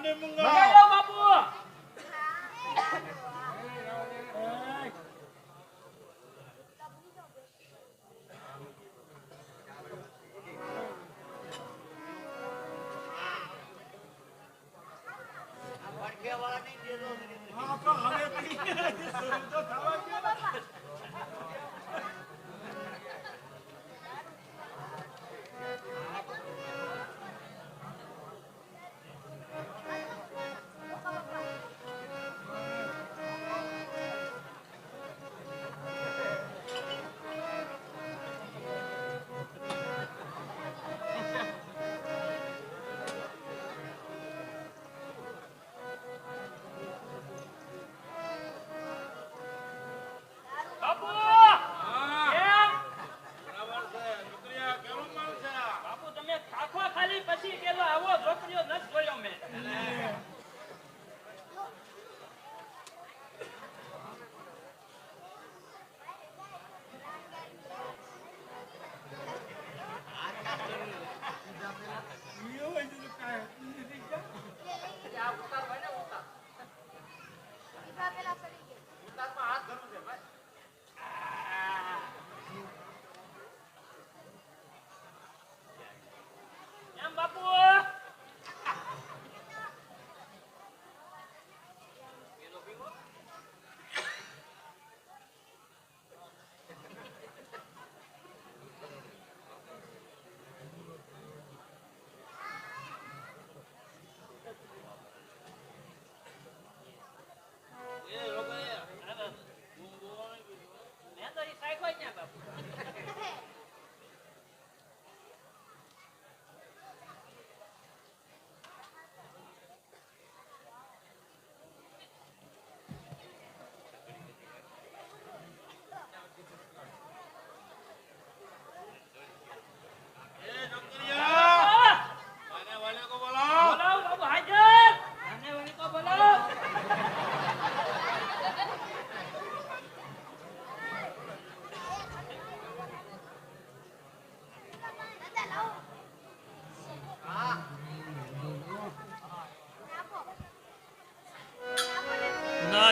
안 되는가?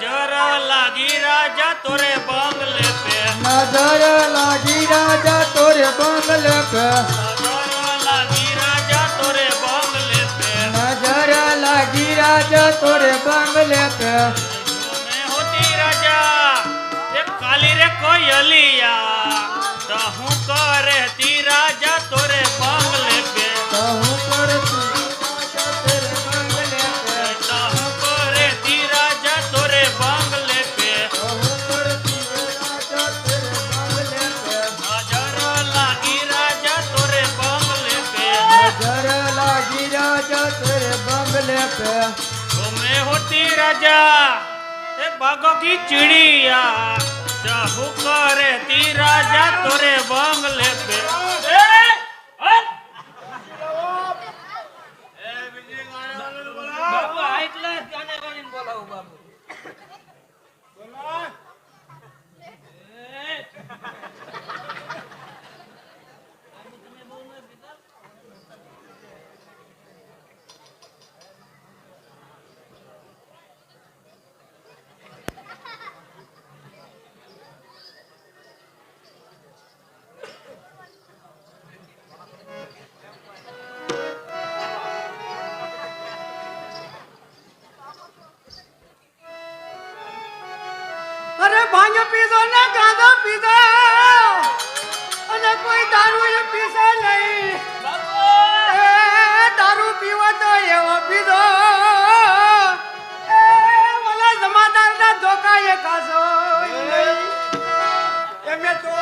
નજર લાગી રાજા તોરે બંગલે પે. નજર લાગી રાજા તોરે બંગલે પે. નજર લાગી રાજા તોરે બંગલે પે. નજર લાગી રાજા તોરે બંગલે પે. હોતી કાલી રે કોયલિયા તો હું चिड़िया ए बागों की चिड़िया चाहू करे ती राजा तोरे बंगले ભાંગ પીધો ને ગાંધો પીધો. અને કોઈ દારૂ એ પીશે નહીં. દારૂ પીવો તો એવો પીધો. ઓલા જમાદાર ના ધોકા એ ખાશો એમ તો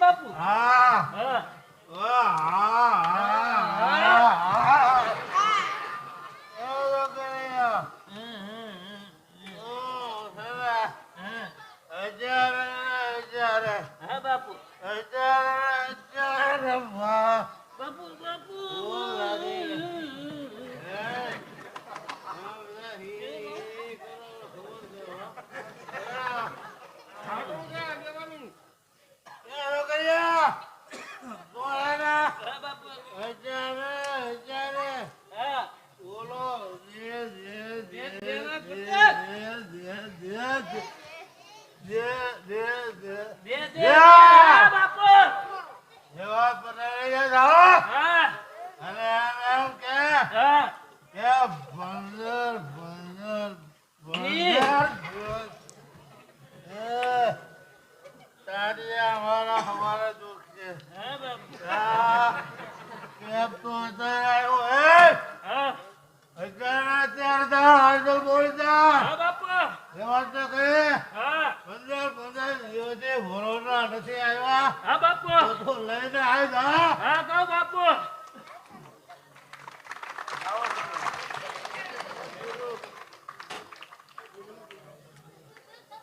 બાપુ. હા હા હા હા. અને એમ કે કે કહે પંદર પંદર દિવસે ભરોસા નથી આવ્યા. તો લઈને આવી જા. હા કહો બાપુ.